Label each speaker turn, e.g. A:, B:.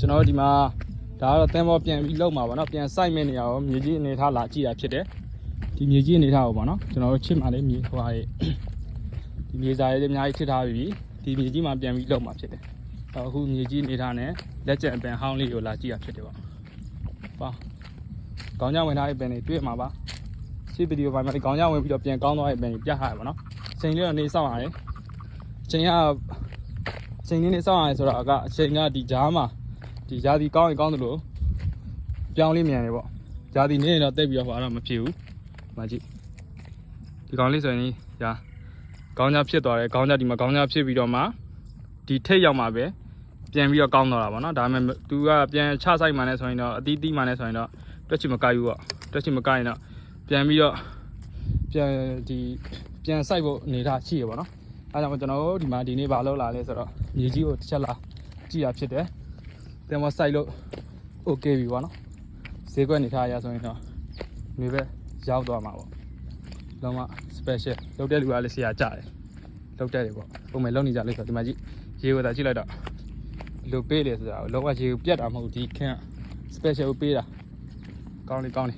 A: ကျွန်တော်တို့ဒီမှာဒါကတော့သင်္ဘောပြန်ပြီးလောက်မှာပါเนาะပြန်စိုက်မဲ့နေရအောင်မြေကြီးအနေထားလာကြည့်တာဖြစ်တယ်ဒီမြေကြီးအနေထားကိုပေါ့နော်ကျွန်တော်တို့ချစ်မှလေးမြေဟိုဟာတွေဒီမြေစာရေးတွေအများကြီးချစ်ထားပြီးဒီမြေကြီးမှာပြန်ပြီးလောက်မှာဖြစ်တယ်တော့အခုမြေကြီးအနေထားနဲ့လက်ကျန်အပင်ဟောင်းလေးကိုလာကြည့်တာဖြစ်တယ်ပေါ့ပါကောင်းကြောင်ဝင်ထားတဲ့ပင်တွေတွေ့မှာပါရှေ့ဗီဒီယိုပိုင်းမှာဒီကောင်းကြောင်ဝင်ပြီးတော့ပြန်ကောင်းသွားတဲ့ပင်တွေပြထားရပါတော့ချိန်လေးတော့နေစောင့်ရတယ်ချိန်က အချိန်လေးနဲ့စောင့်ရတယ်ဆိုတော့အကအချိန်ကဒီကြားမှာ ဒီဂျာဒီကောင်းရင်ကောင်းတယ်လို့ပြောင်းလေးမြန်တယ်ပေါ့ဂျာဒီနေရင်တော့တိတ်ပြီးတော့ဟိုတော့မဖြစ်ဘူးမကြည့်ဒီကောင်းလေးဆိုရင်ညာကောင်းကြဖြစ်သွားတယ်ကောင်းကြဒီမှာကောင်းကြဖြစ်ပြီးတော့မှဒီထိတ်ရောက်မှာပဲပြန်ပြီးတော့ကောင်းသွားတာပေါ့နော်ဒါပေမဲ့သူကပြန်ချဆိုင်မှလည်းဆိုရင်တော့အတီးတီးမှလည်းဆိုရင်တော့တွက်ချင်မကိုက်ဘူးပေါ့တွက်ချင်မကိုက်ရင်တော့ပြန်ပြီးတော့ပြန်ဒီပြန်ဆိုင်ဖို့အနေထားရှိရပေါ့နော်အဲဒါကြောင့်ကျွန်တော်တို့ဒီမှာဒီနေ့ဘာလုပ်လာလဲဆိုတော့မြေကြီးကိုတစ်ချက်လာကြည့်ရဖြစ်တယ်။ တင်မစိုက်လို့ okay ပြီပေါ့နော်။ဈေးကွက်နေထားရဆိုရင်တော့နေပဲရောက်သွားမှာပေါ့။လုံးဝ special လုပ်တဲ့လူကလည်းဆရာကြတယ်။လုပ်တဲ့တယ်ပေါ့။ပုံမှန်လုပ်နေကြလို့ဆိုတော့ဒီမှာကြည့်ရေကိုသာကြည့်လိုက်တော့လိုပေးလေဆိုတာကိုလုံးဝရေကိုပြတ်တာမဟုတ်ဘူးဒီခင်းက special ကိုပေးတာ။ကောင်းလေကောင်းလေ